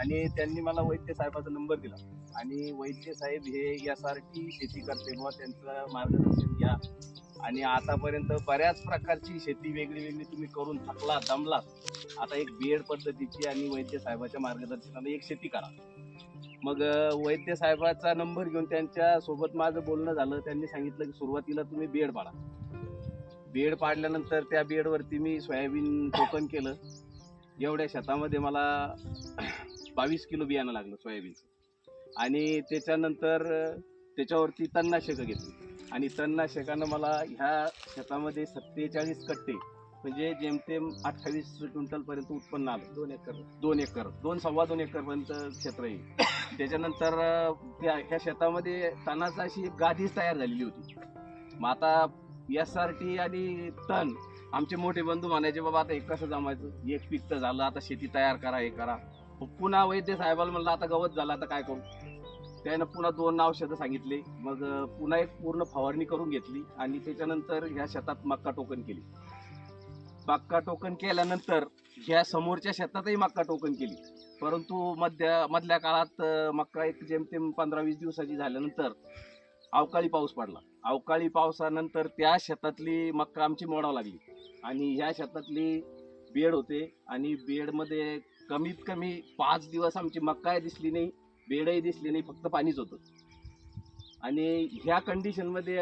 आणि त्यांनी मला वैद्य साहेबाचा नंबर दिला. आणि वैद्य साहेब हे यासारखी शेती करते बुवा त्यांचं मार्गदर्शन घ्या. आणि आतापर्यंत बऱ्याच प्रकारची शेती वेगळी वेगळी तुम्ही करून थकला दमलात. आता एक बीएड पद्धतीची आणि वैद्य साहेबाच्या मार्गदर्शनाने एक शेती करा. मग वैद्य साहेबाचा नंबर घेऊन त्यांच्यासोबत माझं बोलणं झालं. त्यांनी सांगितलं की सुरुवातीला तुम्ही बेड पाडा. बेड पाडल्यानंतर त्या बेडवरती मी सोयाबीन टोकन केलं. एवढ्या शेतामध्ये मला बावीस किलो बियाणं लागलं सोयाबीन आणि त्याच्यानंतर त्याच्यावरती तणनाशकं घेतली. आणि तणनाशकानं मला ह्या शेतामध्ये सत्तेचाळीस कट्टे म्हणजे जेमतेम अठ्ठावीस क्विंटल पर्यंत उत्पन्न आलं. दोन एकर. दोन एकर. दोन सव्वा दोन एकर पर्यंत क्षेत्र आहे. त्याच्यानंतर त्या ह्या शेतामध्ये तणाचा अशी गादीच तयार झालेली होती. मग आता एस आर टी आणि तण आमचे मोठे बंधू म्हणायचे बाबा आता एक कसं जमायचं? एक पीक तर झालं आता शेती तयार करा हे करा. पुन्हा वैद्य साहेबाला म्हणलं आता गवत झाला आता काय करू? त्यानं पुन्हा दोन औषधं सांगितले. मग पुन्हा एक पूर्ण फवारणी करून घेतली आणि त्याच्यानंतर ह्या शेतात मक्का टोकन केली. मक्का टोकन केल्यानंतर ह्या समोरच्या शेतातही मक्का टोकन केली. परंतु मध्य मधल्या काळात मक्का एक जेमतेम पंधरा वीस दिवसाची झाल्यानंतर अवकाळी पाऊस पडला. अवकाळी पावसानंतर त्या शेतातली मक्का आमची मोडावं लागली. आणि ह्या शेतातली बेड होते आणि बेडमध्ये कमीत कमी पाच दिवस आमची मक्काही दिसली नाही बेडही दिसली नाही फक्त पाणीच होतं. आणि ह्या कंडिशनमध्ये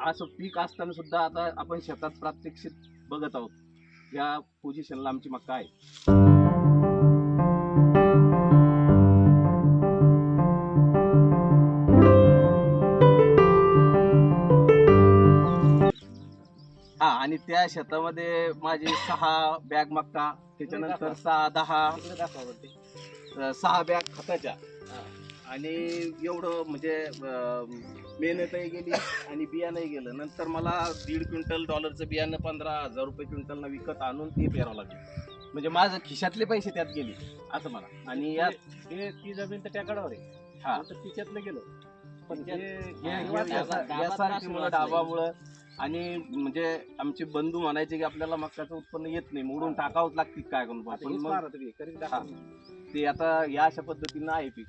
असं पीक असताना सुद्धा आता आपण शेतात प्रात्यक्षिक बघत आहोत. ह्या पोझिशनला आमची मक्का आहे. आणि त्या शेतामध्ये माझी सहा बॅग मक्का त्याच्यानंतर सहा दहा सहा बॅग खताच्या. आणि एवढं म्हणजे मेहनतही गेली आणि बियाणंही गेलं. नंतर मला दीड क्विंटल डॉलरचं बियाणं पंधरा हजार रुपये क्विंटलनं विकत आणून ते पेरावं लागलं. म्हणजे माझं खिशातले पैसे त्यात गेले असं मला. आणि या हे ती जमीन तर त्याकडावर आहे. हा. तर तिच्यातलं गेलं. पण यासारखीमुळं डाबामुळं आणि म्हणजे आमचे बंधू म्हणायचे की आपल्याला मक्काचं उत्पन्न येत नाही मोडून टाकावंच लागते काय करून. पण मग. ते आता या अशा पद्धतीनं आहे पीक